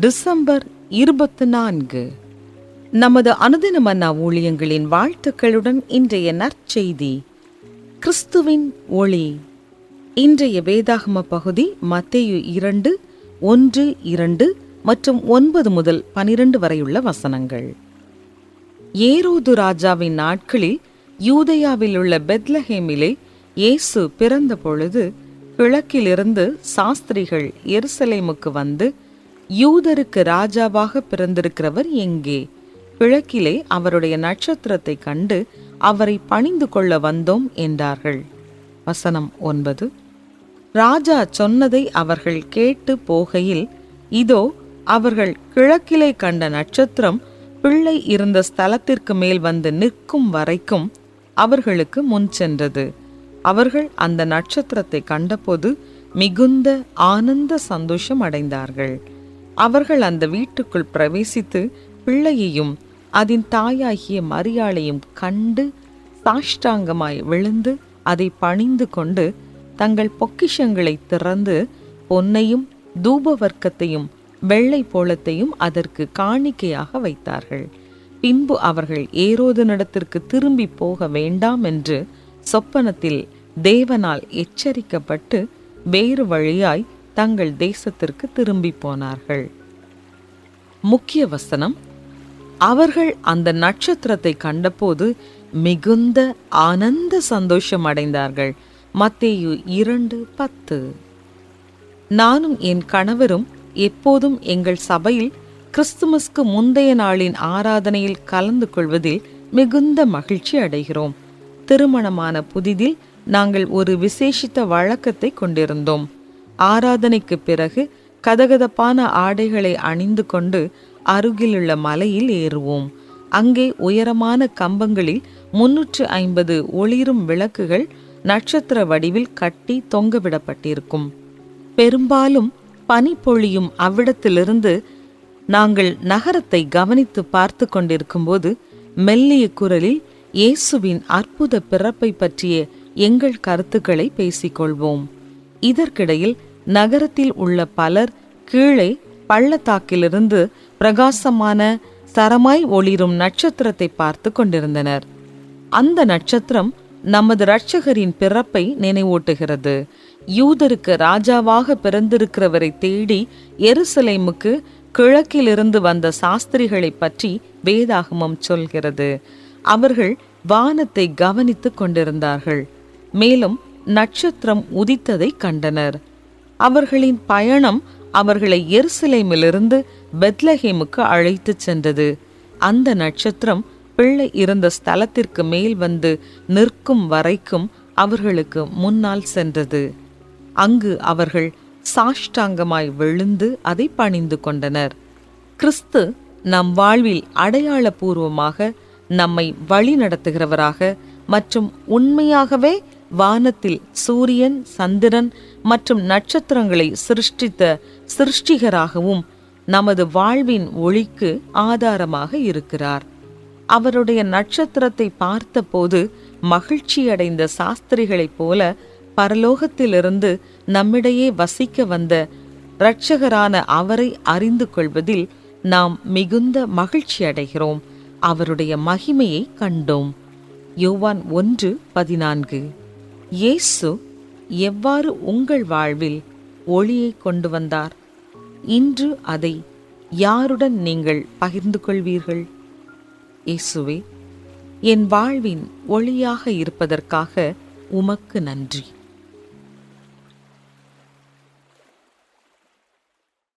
December இருபத்தி நான்கு. நமது அனுதின மன்னா ஊழியங்களின் வாழ்த்துக்களுடன் இன்றைய நற்செய்தி கிறிஸ்துவின் ஒளி. இன்றைய வேதாகம பகுதி மத்தேயு இரண்டு ஒன்று இரண்டு மற்றும் ஒன்பது முதல் பனிரெண்டு வரையுள்ள வசனங்கள். ஏரோது ராஜாவின் நாட்களில் யூதயாவில் உள்ள பெத்லஹேமிலே இயேசு பிறந்த பொழுது கிழக்கிலிருந்து சாஸ்திரிகள் எருசலேமுக்கு வந்து யூதருக்கு ராஜாவாக பிறந்திருக்கிறவர் எங்கே? கிழக்கிலே அவருடைய நட்சத்திரத்தை கண்டு அவரை பணிந்து கொள்ள வந்தோம் என்றார்கள். வசனம் ஒன்பது. ராஜா சொன்னதை அவர்கள் கேட்டு போகையில் இதோ அவர்கள் கிழக்கிலே கண்ட நட்சத்திரம் பிள்ளை இருந்த ஸ்தலத்திற்கு மேல் வந்து நிற்கும் வரைக்கும் அவர்களுக்கு முன் சென்றது. அவர்கள் அந்த நட்சத்திரத்தை கண்டபோது மிகுந்த ஆனந்த சந்தோஷம் அடைந்தார்கள். அவர்கள் அந்த வீட்டுக்குள் பிரவேசித்து பிள்ளையையும் அதன் தாயாகிய மரியாளையும் கண்டு சாஷ்டாங்கமாய் விழுந்து அதை பணிந்து கொண்டு தங்கள் பொக்கிஷங்களை திறந்து பொன்னையும் தூபவர்க்கத்தையும் வெள்ளை போலத்தையும் அதற்கு காணிக்கையாக வைத்தார்கள். பின்பு அவர்கள் ஏரோதனிடத்திற்கு திரும்பி போக வேண்டாம் என்று சொப்பனத்தில் தேவனால் எச்சரிக்கப்பட்டு வேறு வழியாய் தங்கள் தேசத்திற்கு திரும்பி போனார்கள். முக்கிய வசனம் அவர்கள் அந்த நட்சத்திரத்தை கண்டபோது மிகுந்த ஆனந்த சந்தோஷம் அடைந்தார்கள். மத்தேயு இரண்டு பத்து. நானும் என் கணவரும் எப்போதும் எங்கள் சபையில் கிறிஸ்துமஸ்க்கு முந்தைய நாளின் ஆராதனையில் கலந்து கொள்வதில் மிகுந்த மகிழ்ச்சி அடைகிறோம். திருமணமான புதிதில் நாங்கள் ஒரு விசேஷித்த வழக்கத்தை கொண்டிருந்தோம். ஆராதனைக்கு பிறகு கதகதப்பான ஆடைகளை அணிந்து கொண்டு அருகிலுள்ள மலையில் ஏறுவோம். அங்கே உயரமான கம்பங்களில் முன்னூற்று ஐம்பது ஒளிரும் விளக்குகள் நட்சத்திர வடிவில் கட்டி தொங்கவிடப்பட்டிருக்கும். பெரும்பாலும் பனி பொழியும் அவ்விடத்திலிருந்து நாங்கள் நகரத்தை கவனித்து பார்த்து கொண்டிருக்கும்போது மெல்லிய குரலில் இயேசுவின் அற்புத பிறப்பை பற்றிய எங்கள் கருத்துக்களை பேசிக்கொள்வோம். இதற்கிடையில் நகரத்தில் உள்ள பலர் கீழே பள்ளத்தாக்கிலிருந்து பிரகாசமான சரமாய் ஒளிரும் நட்சத்திரத்தை பார்த்து கொண்டிருந்தனர். அந்த நட்சத்திரம் நமது இரட்சகரின் பிறப்பை நினைவூட்டுகிறது. யூதருக்கு ராஜாவாக பிறந்திருக்கிறவரை தேடி எருசலேமுக்கு கிழக்கிலிருந்து வந்த சாஸ்திரிகளை பற்றி வேதாகமம் சொல்கிறது. அவர்கள் வானத்தை கவனித்துக் கொண்டிருந்தார்கள். மேலும் நட்சத்திரம் உதித்ததை கண்டனர். அவர்களின் பயணம் அவர்களை எருசலேமிலிருந்து பெத்லஹேமுக்கு அழைத்துச் சென்றது. அந்த நட்சத்திரம் பிள்ளை இருந்த ஸ்தலத்திற்கு மேல் வந்து நிற்கும் வரைக்கும் அவர்களுக்கு முன்னால் சென்றது. அங்கு அவர்கள் சாஷ்டாங்கமாய் விழுந்து அதை பணிந்து கொண்டனர். கிறிஸ்து நம் வாழ்வில் அடையாளபூர்வமாக நம்மை வழி நடத்துகிறவராக மற்றும் உண்மையாகவே வானத்தில் சூரியன் சந்திரன் மற்றும் நட்சத்திரங்களை சிருஷ்டித்த சிருஷ்டிகராகவும் நமது வாழ்வின் ஒளிக்கு ஆதாரமாக இருக்கிறார். அவருடைய நட்சத்திரத்தை பார்த்தபோது மகிழ்ச்சியடைந்த சாஸ்திரிகளைப் போல பரலோகத்திலிருந்து நம்மிடையே வசிக்க வந்த இரட்சகரான அவரை அறிந்து கொள்வதில் நாம் மிகுந்த மகிழ்ச்சி அடைகிறோம். அவருடைய மகிமையை கண்டோம். யோவான் ஒன்று பதினான்கு. இயேசு எவ்வாறு உங்கள் வாழ்வில் ஒளியை கொண்டு வந்தார்? இன்று அதை யாருடன் நீங்கள் பகிர்ந்து கொள்வீர்கள்? இயேசுவே என் வாழ்வின் ஒளியாக இருப்பதற்காக உமக்கு நன்றி.